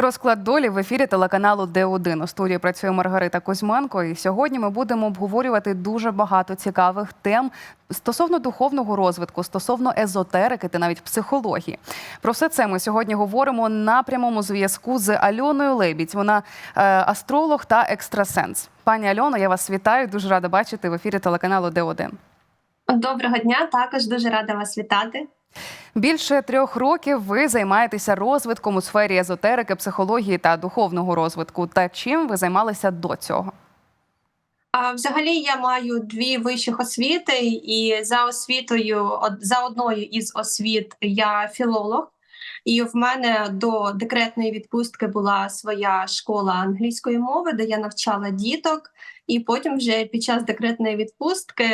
Розклад долі в ефірі телеканалу Д1. У студії працює Маргарита Кузьменко. І сьогодні ми будемо обговорювати дуже багато цікавих тем стосовно духовного розвитку, стосовно езотерики та навіть психології. Про все це ми сьогодні говоримо на прямому зв'язку з Альоною Лебідь. Вона е, астролог та екстрасенс. Пані Альона, я вас вітаю. Дуже рада бачити в ефірі телеканалу Д1. Доброго дня, також дуже рада вас вітати. Більше трьох років ви займаєтеся розвитком у сфері езотерики, психології та духовного розвитку. Та чим ви займалися до цього? Взагалі я маю дві вищих освіти, і за освітою, за одною із освіт я філолог. І в мене до декретної відпустки була своя школа англійської мови, де я навчала діток. І потім, вже під час декретної відпустки,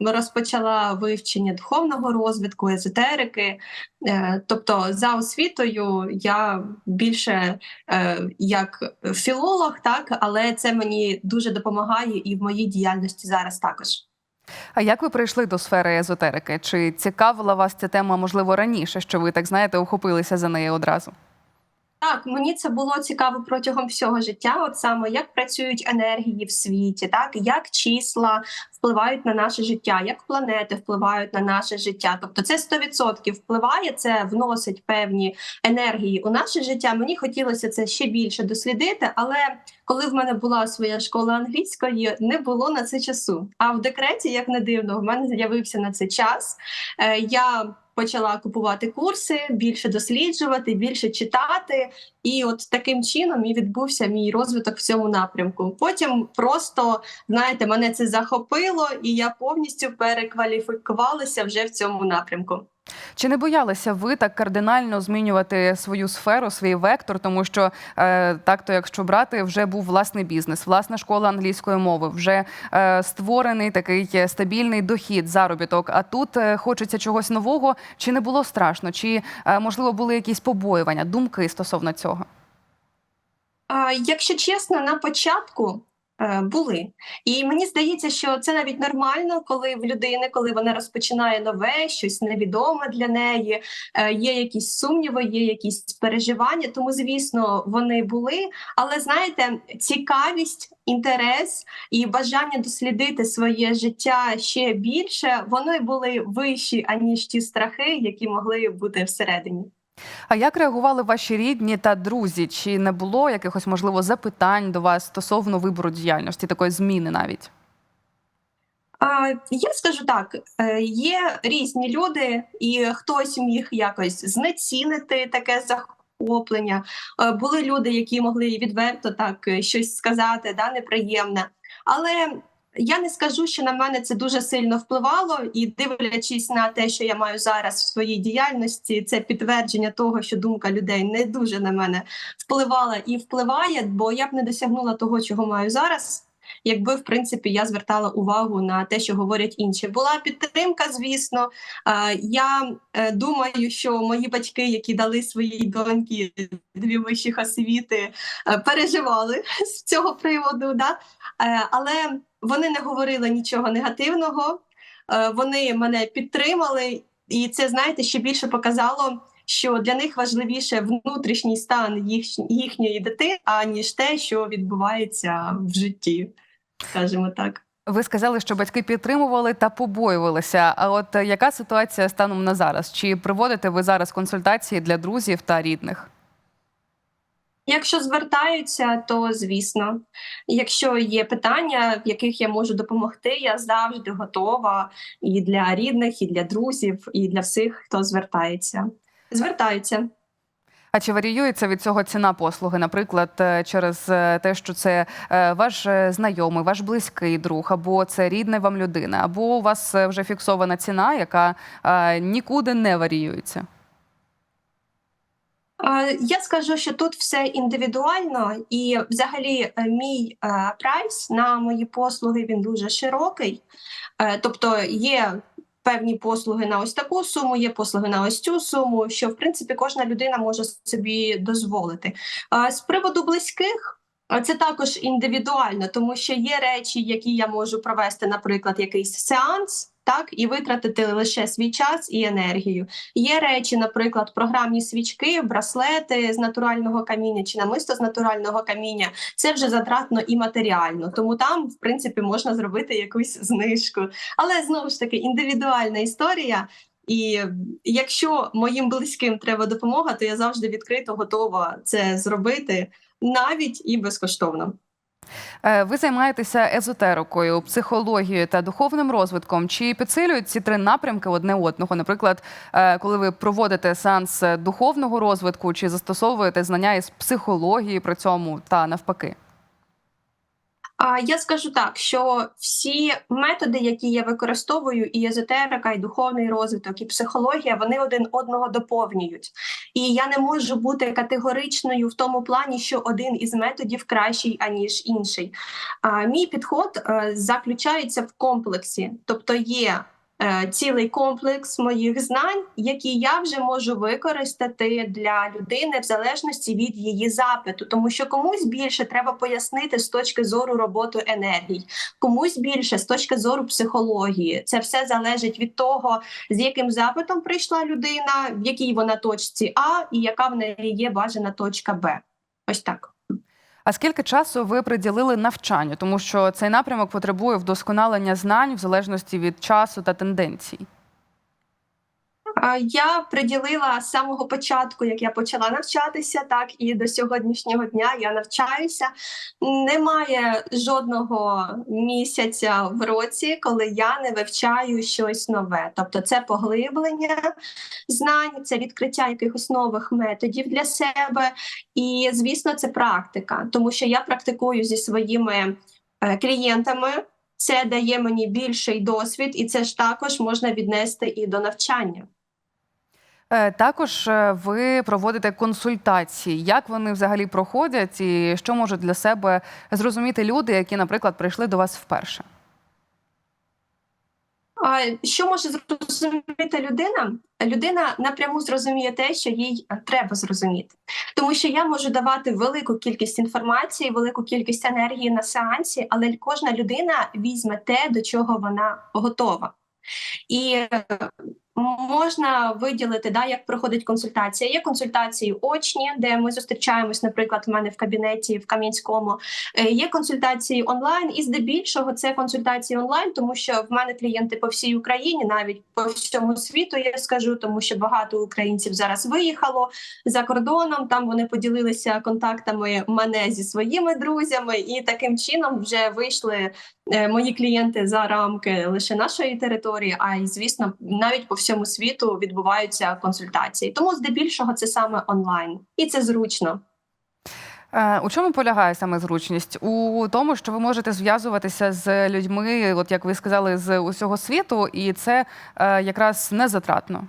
розпочала вивчення духовного розвитку, езотерики. Е, Тобто, за освітою я більше е, як філолог, так але це мені дуже допомагає і в моїй діяльності зараз також. А як ви прийшли до сфери езотерики? Чи цікавила вас ця тема, можливо, раніше, що ви так знаєте, ухопилися за неї одразу? Так, мені це було цікаво протягом всього життя. От саме як працюють енергії в світі, так як числа впливають на наше життя, як планети впливають на наше життя. Тобто, це 100% впливає, це вносить певні енергії у наше життя. Мені хотілося це ще більше дослідити, але коли в мене була своя школа англійської, не було на це часу. А в декреті, як не дивно, в мене з'явився на це час. Е, Я почала купувати курси, більше досліджувати, більше читати. І от таким чином і відбувся мій розвиток в цьому напрямку. Потім просто знаєте, мене це захопило, і я повністю перекваліфікувалася вже в цьому напрямку. Чи не боялися ви так кардинально змінювати свою сферу, свій вектор? Тому що е, так, то якщо брати, вже був власний бізнес, власна школа англійської мови, вже е, створений такий стабільний дохід, заробіток. А тут е, хочеться чогось нового. Чи не було страшно? Чи е, можливо були якісь побоювання, думки стосовно цього? Якщо чесно, на початку. Е, Були, і мені здається, що це навіть нормально, коли в людини, коли вона розпочинає нове, щось невідоме для неї, е, є якісь сумніви, є якісь переживання. Тому, звісно, вони були. Але знаєте, цікавість, інтерес і бажання дослідити своє життя ще більше, вони були вищі аніж ті страхи, які могли бути всередині. А як реагували ваші рідні та друзі? Чи не було якихось можливо запитань до вас стосовно вибору діяльності, такої зміни навіть? Я скажу так: е, є різні люди, і хтось міг якось знецінити таке захоплення. Е, Були люди, які могли відверто так е, щось сказати, да, неприємне. Але я не скажу, що на мене це дуже сильно впливало, і дивлячись на те, що я маю зараз в своїй діяльності, це підтвердження того, що думка людей не дуже на мене впливала і впливає, бо я б не досягнула того, чого маю зараз. Якби в принципі я звертала увагу на те, що говорять інші, була підтримка. Звісно, я е, думаю, що мої батьки, які дали своїй доньки дві вищих освіти, е, переживали з цього приводу. Да? Е, Але вони не говорили нічого негативного. Е, Вони мене підтримали, і це знаєте ще більше показало. Що для них важливіше внутрішній стан їх, їхньої дитини, аніж те, що відбувається в житті, скажімо так. Ви сказали, що батьки підтримували та побоювалися. А от е, яка ситуація станом на зараз? Чи проводите ви зараз консультації для друзів та рідних? Якщо звертаються, то звісно. Якщо є питання, в яких я можу допомогти, я завжди готова і для рідних, і для друзів, і для всіх, хто звертається. Звертаються. А чи варіюється від цього ціна послуги, наприклад, е, через е, те, що це е, ваш знайомий, ваш близький друг, або це рідна вам людина, або у вас вже фіксована ціна, яка нікуди не варіюється? Я скажу, що тут все індивідуально, і взагалі е, мій е, прайс на мої послуги він дуже широкий. Е, Тобто є певні послуги на ось таку суму, є послуги на ось цю суму, що в принципі кожна людина може собі дозволити. З приводу близьких. Це також індивідуально, тому що є речі, які я можу провести, наприклад, якийсь сеанс, так і витратити лише свій час і енергію. Є речі, наприклад, програмні свічки, браслети з натурального каміння чи намисто з натурального каміння. Це вже затратно і матеріально, тому там, в принципі, можна зробити якусь знижку. Але знову ж таки індивідуальна історія. І якщо моїм близьким треба допомога, то я завжди відкрито готова це зробити навіть і безкоштовно. Е, Ви займаєтеся езотерикою, психологією та духовним розвитком. Чи підсилюють ці три напрямки одне одного? Наприклад, е, коли ви проводите сеанс духовного розвитку, чи застосовуєте знання із психології при цьому та навпаки? Я скажу так, що всі методи, які я використовую, і езотерика, і духовний розвиток, і психологія, вони один одного доповнюють. І я не можу бути категоричною в тому плані, що один із методів кращий аніж інший. Мій підход е, заключається в комплексі, тобто є. Е, Цілий комплекс моїх знань, які я вже можу використати для людини в залежності від її запиту, тому що комусь більше треба пояснити з точки зору роботи енергій, комусь більше з точки зору психології. Це все залежить від того, з яким запитом прийшла людина, в якій вона точці А і яка в неї є бажана точка Б. Ось так. А скільки часу ви приділили навчанню? Тому що цей напрямок потребує вдосконалення знань в залежності від часу та тенденцій. Я приділила з самого початку, як я почала навчатися, так і до сьогоднішнього дня я навчаюся. Немає жодного місяця в році, коли я не вивчаю щось нове. Тобто, це поглиблення знань, це відкриття якихось нових методів для себе. І, звісно, це практика, тому що я практикую зі своїми е, клієнтами. Це дає мені більший досвід, і це ж також можна віднести і до навчання. Е, Також е, ви проводите консультації. Як вони взагалі проходять, і що можуть для себе зрозуміти люди, які, наприклад, прийшли до вас вперше? Що може зрозуміти людина? Людина напряму зрозуміє те, що їй треба зрозуміти, тому що я можу давати велику кількість інформації, велику кількість енергії на сеансі, але кожна людина візьме те, до чого вона готова. І е, можна виділити, да, як проходить консультація. Є консультації очні, де ми зустрічаємось, наприклад, в мене в кабінеті в Кам'янському. Е, Є консультації онлайн, і здебільшого це консультації онлайн, тому що в мене клієнти по всій Україні, навіть по всьому світу, я скажу, тому що багато українців зараз виїхало за кордоном. Там вони поділилися контактами мене зі своїми друзями, і таким чином вже вийшли мої клієнти за рамки лише нашої території, а й звісно, навіть по всьому світу відбуваються консультації. Тому здебільшого це саме онлайн, і це зручно. Е, У чому полягає саме зручність? У тому, що ви можете зв'язуватися з людьми, от як ви сказали, з усього світу, і це е, якраз не затратно.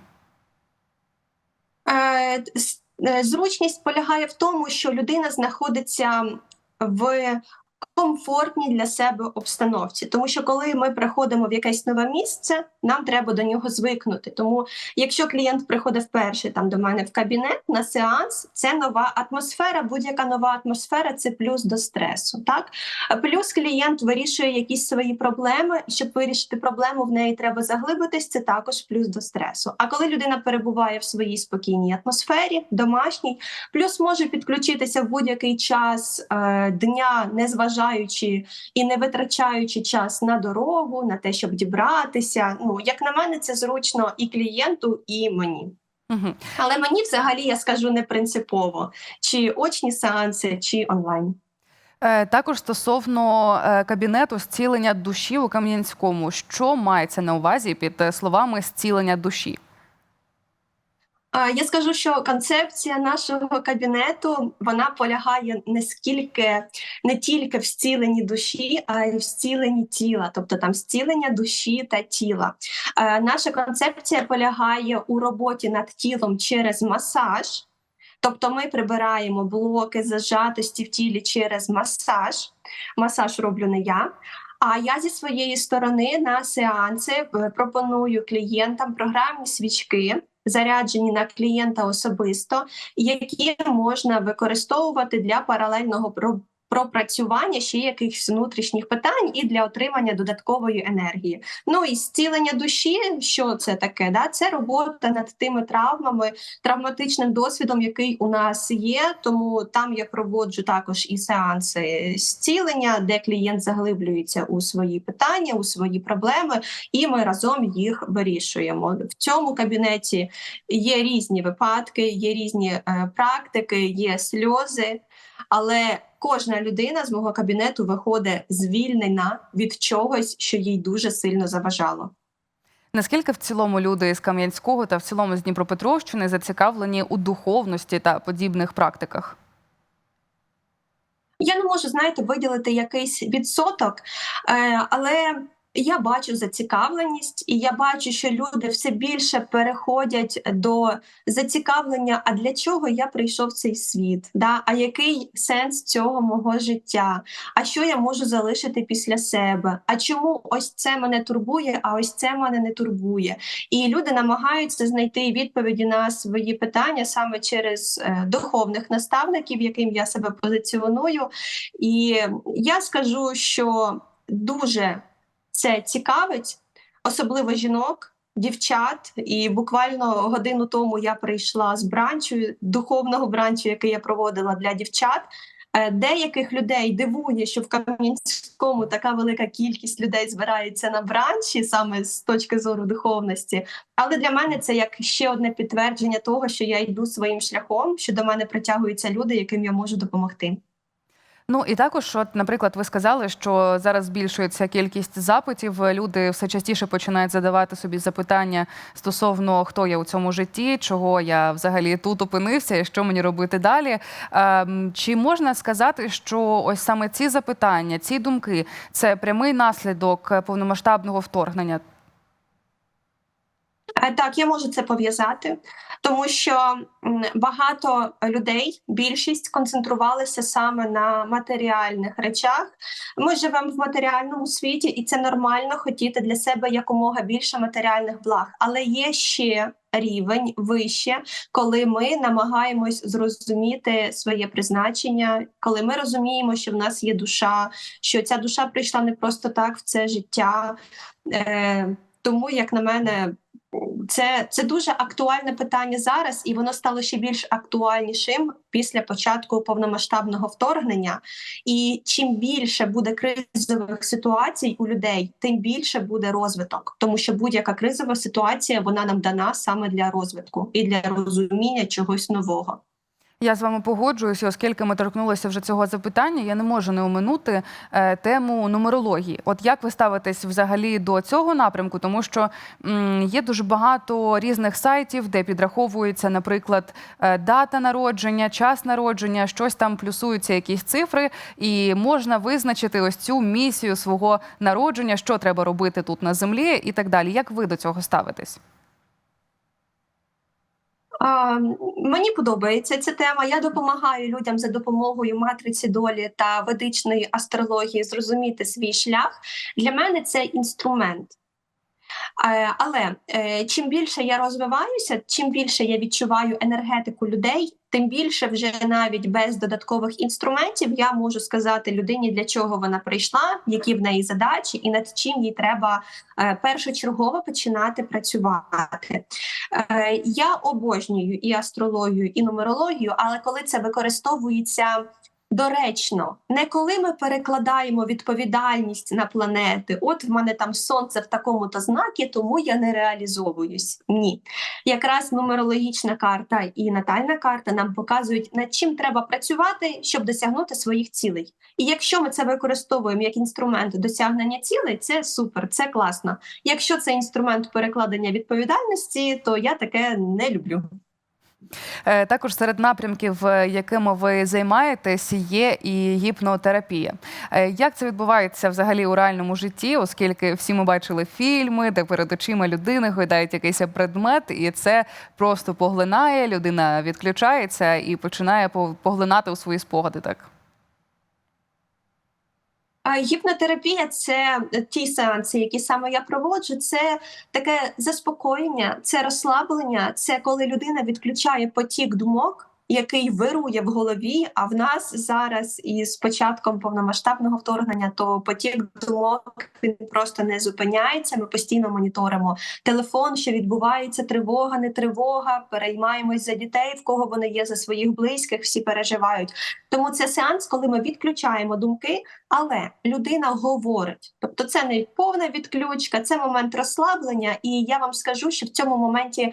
Е, е, Зручність полягає в тому, що людина знаходиться в комфортній для себе обстановці, тому що коли ми приходимо в якесь нове місце, нам треба до нього звикнути. Тому, якщо клієнт приходить вперше там до мене в кабінет на сеанс, це нова атмосфера. Будь-яка нова атмосфера це плюс до стресу. Так плюс клієнт вирішує якісь свої проблеми. і Щоб вирішити проблему, в неї треба заглибитись. Це також плюс до стресу. А коли людина перебуває в своїй спокійній атмосфері, домашній, плюс може підключитися в будь-який час е, дня, не зважаючи і не витрачаючи час на дорогу, на те, щоб дібратися. Ну як на мене, це зручно і клієнту, і мені. Угу. Але мені взагалі я скажу не принципово, чи очні сеанси, чи онлайн. Е, Також стосовно е, кабінету зцілення душі у Кам'янському, що мається на увазі під е, словами зцілення душі? Я скажу, що концепція нашого кабінету вона полягає не скільки не тільки в зціленні душі, а й в зціленні тіла, тобто там зцілення душі та тіла. Е, Наша концепція полягає у роботі над тілом через масаж. Тобто ми прибираємо блоки зажатості в тілі через масаж. Масаж роблю не я. А я зі своєї сторони на сеанси е, пропоную клієнтам програмні свічки, заряджені на клієнта особисто, які можна використовувати для паралельного пропрацювання ще якихось внутрішніх питань і для отримання додаткової енергії. Ну і зцілення душі, що це таке? Да? Це робота над тими травмами, травматичним досвідом, який у нас є. Тому там я проводжу також і сеанси зцілення, де клієнт заглиблюється у свої питання, у свої проблеми, і ми разом їх вирішуємо. В цьому кабінеті є різні випадки, є різні е, практики, є сльози, але кожна людина з мого кабінету виходить звільнена від чогось, що їй дуже сильно заважало. Наскільки в цілому люди з Кам'янського та в цілому з Дніпропетровщини зацікавлені у духовності та подібних практиках? Я не можу, знаєте, виділити якийсь відсоток, е, я бачу зацікавленість, і я бачу, що люди все більше переходять до зацікавлення. А для чого я прийшов в цей світ? Да? А який сенс цього мого життя? А що я можу залишити після себе? А чому ось це мене турбує, а ось це мене не турбує? І люди намагаються знайти відповіді на свої питання саме через е, духовних наставників, яким я себе позиціоную. І я скажу, що дуже це цікавить, особливо жінок, дівчат. І буквально годину тому я прийшла з бранчу, духовного бранчу, який я проводила для дівчат. Е, Деяких людей дивує, що в Кам'янському така велика кількість людей збирається на бранчі, саме з точки зору духовності. Але для мене це як ще одне підтвердження того, що я йду своїм шляхом, що до мене притягуються люди, яким я можу допомогти. Ну і також, от, наприклад, ви сказали, що зараз збільшується кількість запитів. Люди все частіше починають задавати собі запитання стосовно хто я у цьому житті, чого я взагалі тут опинився, і що мені робити далі. Ем, Чи можна сказати, що ось саме ці запитання, ці думки це прямий наслідок повномасштабного вторгнення? Е, Так, я можу це пов'язати, тому що багато людей, більшість концентрувалися саме на матеріальних речах. Ми живемо в матеріальному світі, і це нормально хотіти для себе якомога більше матеріальних благ. Але є ще рівень вище, коли ми намагаємось зрозуміти своє призначення, коли ми розуміємо, що в нас є душа, що ця душа прийшла не просто так в це життя. Е, тому, як на мене, це, це дуже актуальне питання зараз, і воно стало ще більш актуальнішим після початку повномасштабного вторгнення. І чим більше буде кризових ситуацій у людей, тим більше буде розвиток, тому що будь-яка кризова ситуація вона нам дана саме для розвитку і для розуміння чогось нового. Я з вами погоджуюся, оскільки ми торкнулися вже цього запитання, я не можу не оминути е, тему нумерології. От як ви ставитесь взагалі до цього напрямку? Тому що є дуже багато різних сайтів, де підраховується, наприклад, е, дата народження, час народження, щось там плюсуються, якісь цифри, і можна визначити ось цю місію свого народження, що треба робити тут на землі, і так далі. Як ви до цього ставитесь? Мені подобається ця тема. Я допомагаю людям за допомогою матриці долі та ведичної астрології зрозуміти свій шлях. Для мене це інструмент. Е, Але е, чим більше я розвиваюся, чим більше я відчуваю енергетику людей, тим більше вже навіть без додаткових інструментів я можу сказати людині, для чого вона прийшла, які в неї задачі, і над чим їй треба е, першочергово починати працювати. Я обожнюю і астрологію, і нумерологію, але коли це використовується. Доречно, не коли ми перекладаємо відповідальність на планети. От в мене там сонце в такому-то знакі, тому я не реалізовуюсь. Ні, якраз нумерологічна карта і натальна карта нам показують, над чим треба працювати, щоб досягнути своїх цілей. І якщо ми це використовуємо як інструмент досягнення цілей, це супер, це класно. Якщо це інструмент перекладення відповідальності, то я таке не люблю. Е, Також серед напрямків, е, якими ви займаєтесь, є і гіпнотерапія. Е, Як це відбувається взагалі у реальному житті, оскільки всі ми бачили фільми, де перед очима людини гойдають якийсь предмет, і це просто поглинає, людина відключається і починає по- поглинати у свої спогади. Так Гіпнотерапія це ті сеанси, які саме я проводжу. Це таке заспокоєння, це розслаблення, це коли людина відключає потік думок який вирує в голові. А в нас зараз із початком повномасштабного вторгнення, то потік думок він просто не зупиняється. Ми постійно моніторимо телефон, що відбувається, тривога, не тривога. Переймаємось за дітей, в кого вони є за своїх близьких, всі переживають. Тому це сеанс, коли ми відключаємо думки, але людина говорить. Тобто, це не повна відключка, це момент розслаблення. І я вам скажу, що в цьому моменті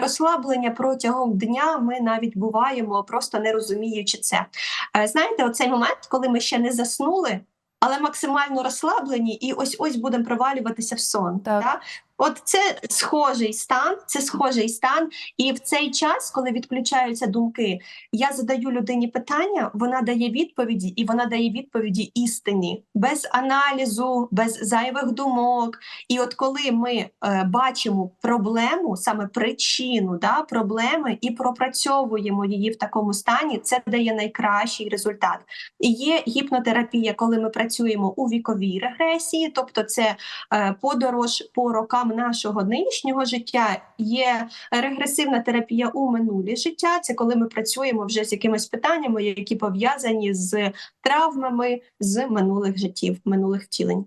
розслаблення протягом дня ми навіть буваємо, просто не розуміючи це. Е, Знаєте, оцей момент, коли ми ще не заснули. Але максимально розслаблені, і ось ось будемо провалюватися в сон. Так. Да? От це схожий стан, це схожий стан. І в цей час, коли відключаються думки, я задаю людині питання, вона дає відповіді, і вона дає відповіді істинні, без аналізу, без зайвих думок. І от коли ми е, бачимо проблему, саме причину да, проблеми, і пропрацьовуємо її в такому стані, це дає найкращий результат. І є гіпнотерапія, коли ми працюємо у віковій регресії, тобто це е, подорож по рокам нашого нинішнього життя. Є регресивна терапія у минулі життя. Це коли ми працюємо вже з якимись питаннями, які пов'язані з травмами з минулих життів, минулих втілень.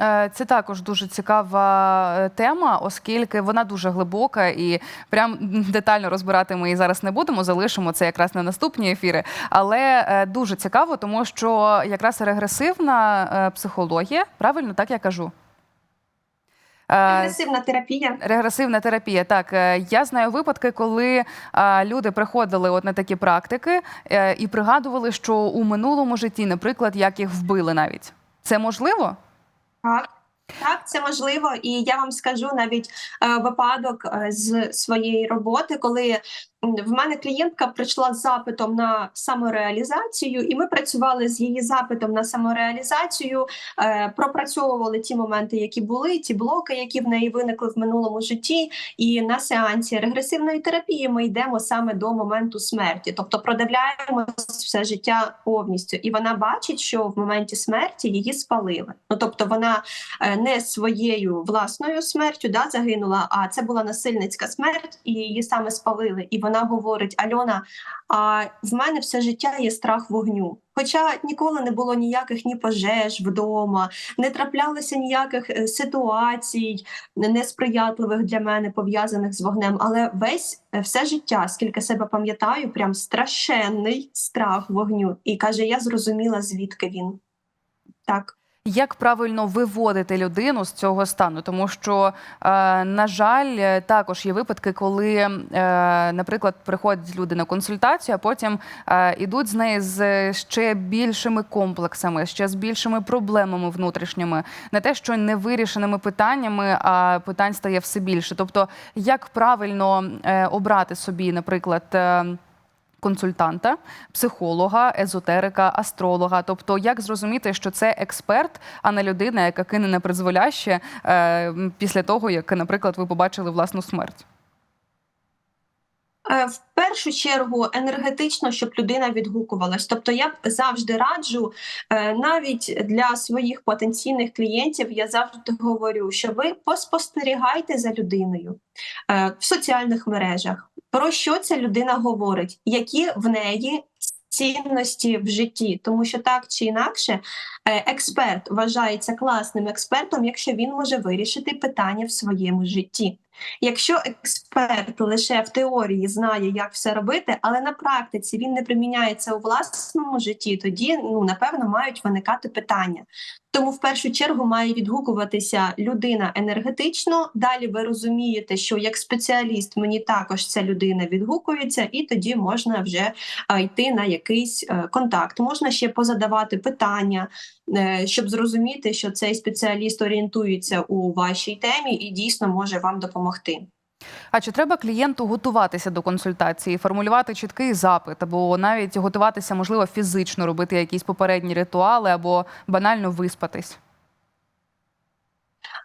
Е, Це також дуже цікава е, тема, оскільки вона дуже глибока і прям детально розбирати ми її зараз не будемо. Залишимо це якраз на наступні ефіри. Але е, дуже цікаво, тому що якраз регресивна психологія, правильно так я кажу. Е, Регресивна терапія. Регресивна терапія. Так, е, я знаю випадки, коли люди приходили от на такі практики е, і пригадували, що у минулому житті, наприклад, як їх вбили навіть. Це можливо? Так. Так, це можливо, і я вам скажу навіть е, випадок е, з своєї роботи, коли в мене клієнтка прийшла з запитом на самореалізацію, і ми працювали з її запитом на самореалізацію, е, пропрацьовували ті моменти, які були, ті блоки, які в неї виникли в минулому житті. І на сеансі регресивної терапії ми йдемо саме до моменту смерті, тобто продивляємо все життя повністю, і вона бачить, що в моменті смерті її спалили. Ну тобто вона е, не своєю власною смертю да, загинула, а це була насильницька смерть, і її саме спалили. І вона говорить: Альона, а в мене все життя є страх вогню. Хоча ніколи не було ніяких ні пожеж вдома, не траплялося ніяких е, ситуацій несприятливих для мене пов'язаних з вогнем. Але весь е, все життя, скільки себе пам'ятаю, прям страшенний страх вогню. І каже: я зрозуміла, звідки він. Так. Як правильно виводити людину з цього стану? Тому що, е, на жаль, е, також є випадки, коли, е, наприклад, приходять люди на консультацію, а потім ідуть з неї з ще більшими комплексами, ще з більшими проблемами внутрішніми, не те, що невирішеними питаннями, а питань стає все більше. Тобто, як правильно обрати собі, наприклад. Консультанта, психолога, езотерика, астролога. Тобто, як зрозуміти, що це експерт, а не людина, яка кине на призволяще е, після того, як, наприклад, ви побачили власну смерть. Е, В першу чергу енергетично, щоб людина відгукувалась. Тобто, я завжди раджу, е, навіть для своїх потенційних клієнтів, я завжди говорю, що ви поспостерігайте за людиною е, в соціальних мережах. Про що ця людина говорить, які в неї цінності в житті, тому що так чи інакше, е, експерт вважається класним експертом, якщо він може вирішити питання в своєму житті. Якщо експерт лише в теорії знає, як все робити, але на практиці він не приміняє це у власному житті, тоді ну напевно мають виникати питання. Тому в першу чергу має відгукуватися людина енергетично. Далі ви розумієте, що як спеціаліст мені також ця людина відгукується, і тоді можна вже йти на якийсь е, контакт. Можна ще позадавати питання, е, щоб зрозуміти, що цей спеціаліст орієнтується у вашій темі і дійсно може вам допомогти. А чи треба клієнту готуватися до консультації, формулювати чіткий запит, або навіть готуватися, можливо, фізично робити якісь попередні ритуали, або банально виспатись?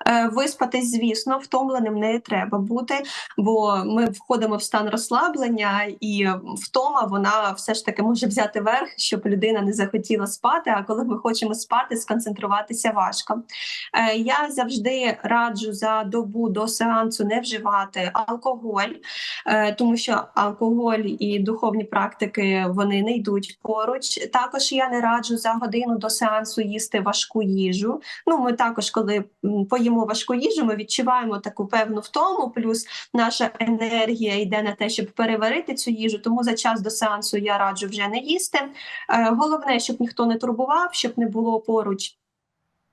Е, Виспатись, звісно, втомленим не треба бути, бо ми входимо в стан розслаблення, і втома вона все ж таки може взяти верх, щоб людина не захотіла спати. А коли ми хочемо спати, сконцентруватися важко. Е, Я завжди раджу за добу до сеансу не вживати алкоголь, е, тому що алкоголь і духовні практики вони не йдуть поруч. Також я не раджу за годину до сеансу їсти важку їжу. Ну, ми також, коли м, поїмо важку їжу, ми відчуваємо таку певну втому, плюс наша енергія йде на те, щоб переварити цю їжу. Тому за час до сеансу я раджу вже не їсти. Е, Головне, щоб ніхто не турбував, щоб не було поруч.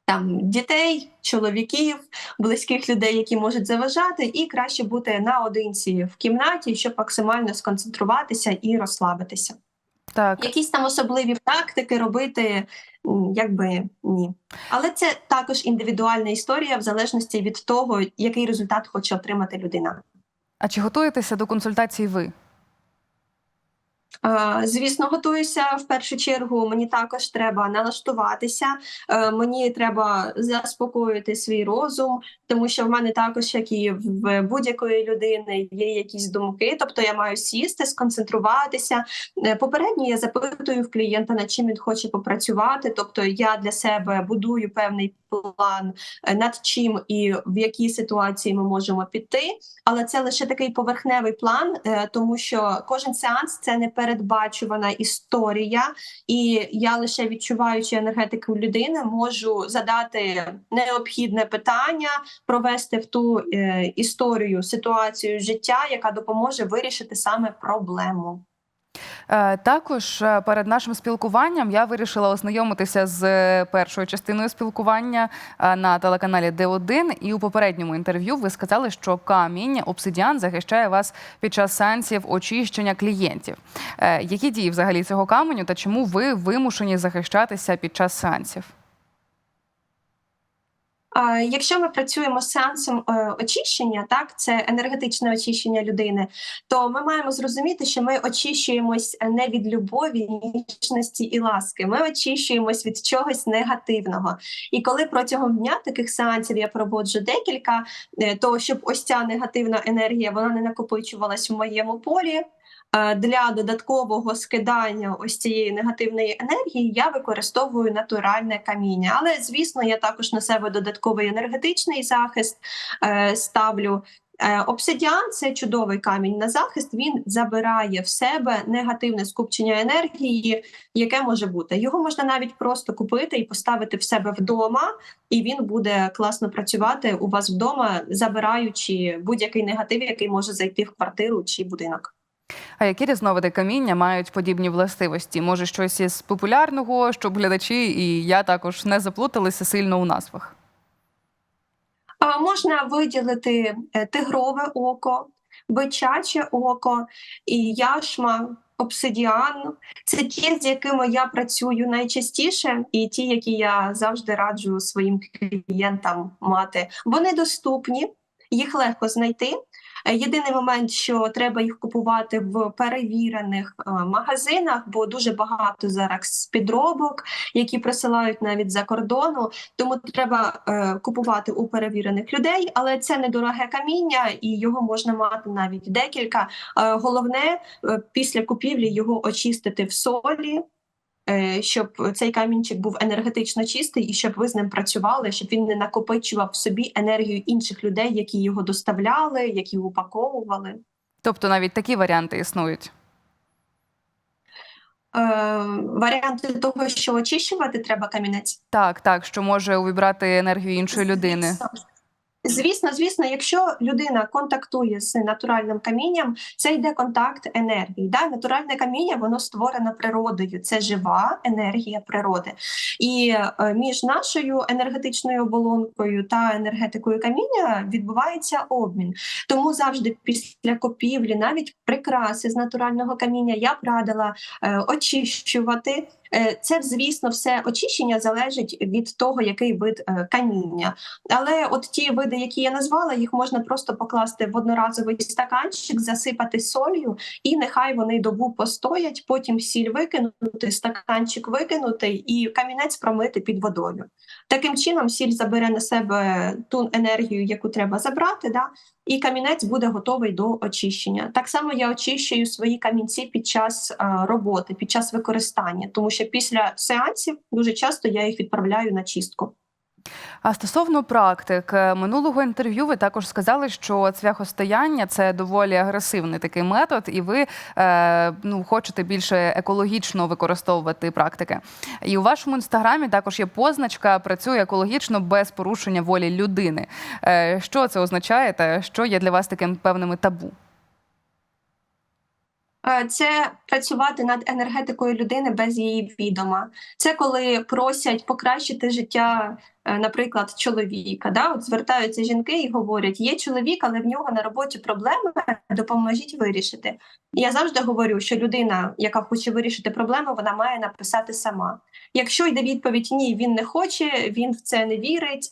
Там дітей, чоловіків, близьких людей, які можуть заважати, і краще бути наодинці в кімнаті, щоб максимально сконцентруватися і розслабитися. Так, Якісь там особливі практики робити, якби ні. Але це також індивідуальна історія, в залежності від того, який результат хоче отримати людина. а чи готуєтеся до консультації ви? Звісно, готуюся в першу чергу. Мені також треба налаштуватися. е, Мені треба заспокоїти свій розум, тому що в мене також, як і в будь-якої людини, є якісь думки. Тобто я маю сісти, сконцентруватися. Е, Попередньо я запитую в клієнта, над чим він хоче попрацювати. Тобто я для себе будую певний план, е, над чим і в якій ситуації ми можемо піти. Але це лише такий поверхневий план, е, тому що кожен сеанс це не передбачувана історія, і я лише відчуваючи енергетику людини, можу задати необхідне питання, провести в ту е, історію ситуацію життя, яка допоможе вирішити саме проблему. Е, Також е, перед нашим спілкуванням я вирішила ознайомитися з е, першою частиною спілкування на телеканалі Д1. І у попередньому інтерв'ю ви сказали, що камінь обсидіан захищає вас під час сеансів очищення клієнтів. Які дії взагалі цього каменю та чому ви вимушені захищатися під час сеансів? Якщо ми працюємо з сеансом е, очищення, так це енергетичне очищення людини, то ми маємо зрозуміти, що ми очищуємось не від любові, ніжності і ласки. Ми очищуємось від чогось негативного. І коли протягом дня таких сеансів я проводжу декілька, е, то щоб ось ця негативна енергія вона не накопичувалась в моєму полі. Е, Для додаткового скидання ось цієї негативної енергії я використовую натуральне каміння. Але звісно, я також на себе додатковий енергетичний захист е, ставлю. Е, Обсидіан це чудовий камінь на захист. Він забирає в себе негативне скупчення енергії, яке може бути. Його можна навіть просто купити і поставити в себе вдома, і він буде класно працювати у вас вдома, забираючи будь-який негатив, який може зайти в квартиру чи будинок. А які різновиди каміння мають подібні властивості? Може, щось із популярного, щоб глядачі і я також не заплуталися сильно у назвах? А, Можна виділити е, тигрове око, бичаче око і яшма. Обсидіан це ті, з якими я працюю найчастіше, і ті, які я завжди раджу своїм клієнтам мати. Вони доступні, їх легко знайти. Е, Єдиний момент, що треба їх купувати в перевірених е, магазинах, бо дуже багато зараз підробок, які присилають навіть за кордону. Тому треба е, купувати у перевірених людей, але це недороге каміння, і його можна мати навіть декілька. Головне після купівлі його очистити в солі. Е, Щоб цей камінчик був енергетично чистий, і щоб ви з ним працювали, щоб він не накопичував в собі енергію інших людей, які його доставляли, які упаковували. Тобто навіть такі варіанти існують. Е, варіанти того, що очищувати треба камінець. Так, так, що може увібрати енергію іншої людини. Звісно. Звісно, якщо людина контактує з натуральним камінням, це йде контакт енергії. Да? Натуральне каміння воно створено природою. Це жива енергія природи. І е, між нашою енергетичною оболонкою та енергетикою каміння відбувається обмін. Тому завжди після купівлі, навіть прикраси з натурального каміння, я б радила е, очищувати. Е, Це, звісно, все очищення залежить від того, який вид е, каміння. Але от ті види, які я назвала, їх можна просто покласти в одноразовий стаканчик, засипати солью, і нехай вони добу постоять. Потім сіль викинути, стаканчик викинути, і камінець промити під водою. Таким чином, сіль забере на себе ту енергію, яку треба забрати, да, і камінець буде готовий до очищення. Так само я очищую свої камінці під час е, роботи, під час використання, тому що після сеансів дуже часто я їх відправляю на чистку. А стосовно практик е, минулого інтерв'ю, ви також сказали, що цвяхостояння це доволі агресивний такий метод, і ви е, ну, хочете більше екологічно використовувати практики. І у вашому інстаграмі також є позначка працює екологічно без порушення волі людини. Е, що це означає та що є для вас таким певними табу? Е, Це працювати над енергетикою людини без її відома. Це коли просять покращити життя, е, наприклад, чоловіка. Да? От звертаються жінки і говорять: є чоловік, але в нього на роботі проблеми, допоможіть вирішити. Я завжди говорю, що людина, яка хоче вирішити проблему, вона має написати сама. Якщо йде відповідь Ні, він не хоче, він в це не вірить.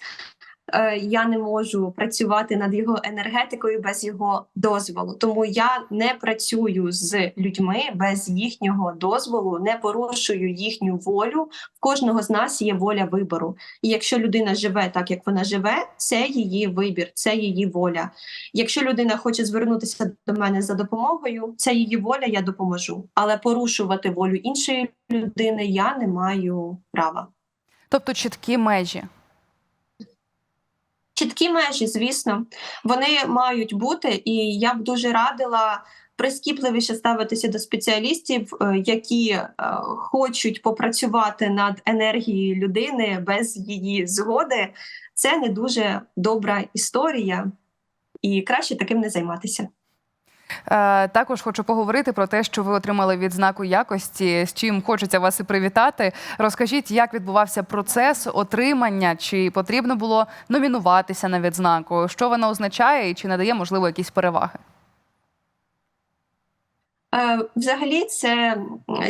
Е, Я не можу працювати над його енергетикою без його дозволу. Тому я не працюю з людьми без їхнього дозволу, не порушую їхню волю. В кожного з нас є воля вибору. І якщо людина живе так, як вона живе, це її вибір, це її воля. Якщо людина хоче звернутися до мене за допомогою, це її воля, я допоможу. Але порушувати волю іншої людини я не маю права. Тобто чіткі межі. Чіткі межі, звісно, вони мають бути, і я б дуже радила прискіпливіше ставитися до спеціалістів, е, які е, хочуть попрацювати над енергією людини без її згоди. Це не дуже добра історія, і краще таким не займатися. Е, Також хочу поговорити про те, що ви отримали відзнаку якості, з чим хочеться вас і привітати. Розкажіть, як відбувався процес отримання, чи потрібно було номінуватися на відзнаку, що вона означає і чи надає можливо якісь переваги? Е, Взагалі, це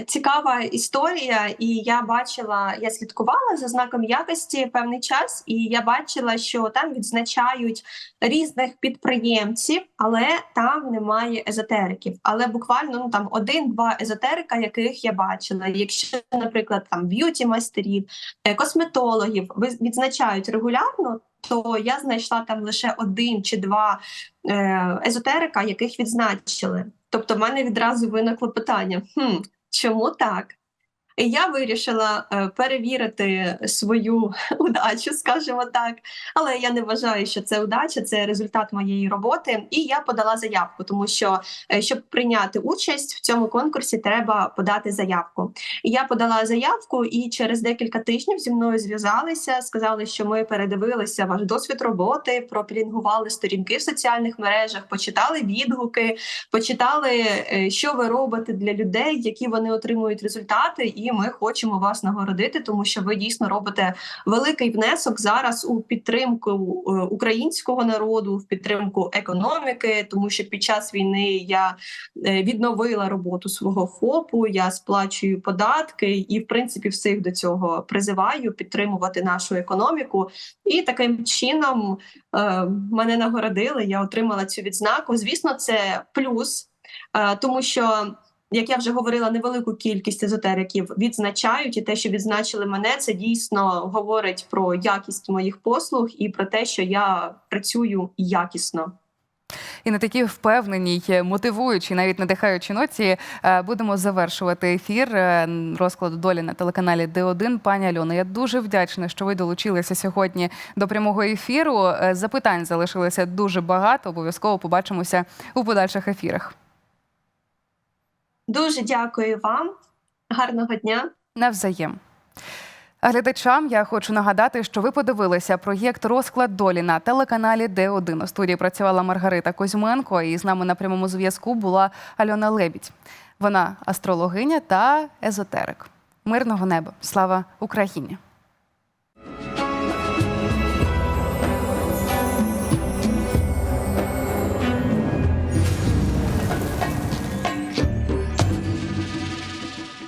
цікава історія, і я бачила, я слідкувала за знаком якості певний час, і я бачила, що там відзначають різних підприємців, але там немає езотериків. Але буквально ну там один-два езотерика, яких я бачила. Якщо, наприклад, там б'юті майстерів, е, косметологів відзначають регулярно. То я знайшла там лише один чи два е, езотерика, яких відзначили. Тобто, в мене відразу виникло питання: хм, чому так? І я вирішила е, перевірити свою удачу, скажімо так. Але я не вважаю, що це удача, це результат моєї роботи. І я подала заявку, тому що е, щоб прийняти участь в цьому конкурсі, треба подати заявку. І я подала заявку, і через декілька тижнів зі мною зв'язалися, сказали, що ми передивилися ваш досвід роботи, пропілінгували сторінки в соціальних мережах, почитали відгуки, почитали, е, що ви робите для людей, які вони отримують результати, і ми хочемо вас нагородити, тому що ви дійсно робите великий внесок зараз у підтримку е, українського народу, в підтримку економіки, тому що під час війни я е, відновила роботу свого ФОПу, я сплачую податки і, в принципі, всіх до цього призиваю підтримувати нашу економіку. І таким чином е, мене нагородили. Я отримала цю відзнаку. Звісно, це плюс, тому що. Як я вже говорила, невелику кількість езотериків відзначають, і те, що відзначили мене, це дійсно говорить про якість моїх послуг і про те, що я працюю якісно. І на такій впевненій, мотивуючій, навіть надихаючій ноті е, будемо завершувати ефір е, розкладу долі на телеканалі Д1. Пані Альона, я дуже вдячна, що ви долучилися сьогодні до прямого ефіру. Е, Запитань залишилося дуже багато. Обов'язково побачимося у подальших ефірах. Дуже дякую вам, гарного дня. Навзаєм. Глядачам я хочу нагадати, що ви подивилися проєкт Розклад долі на телеканалі Д1. У студії працювала Маргарита Козьменко, і з нами на прямому зв'язку була Альона Лебідь. Вона астрологиня та езотерик. Мирного неба. Слава Україні!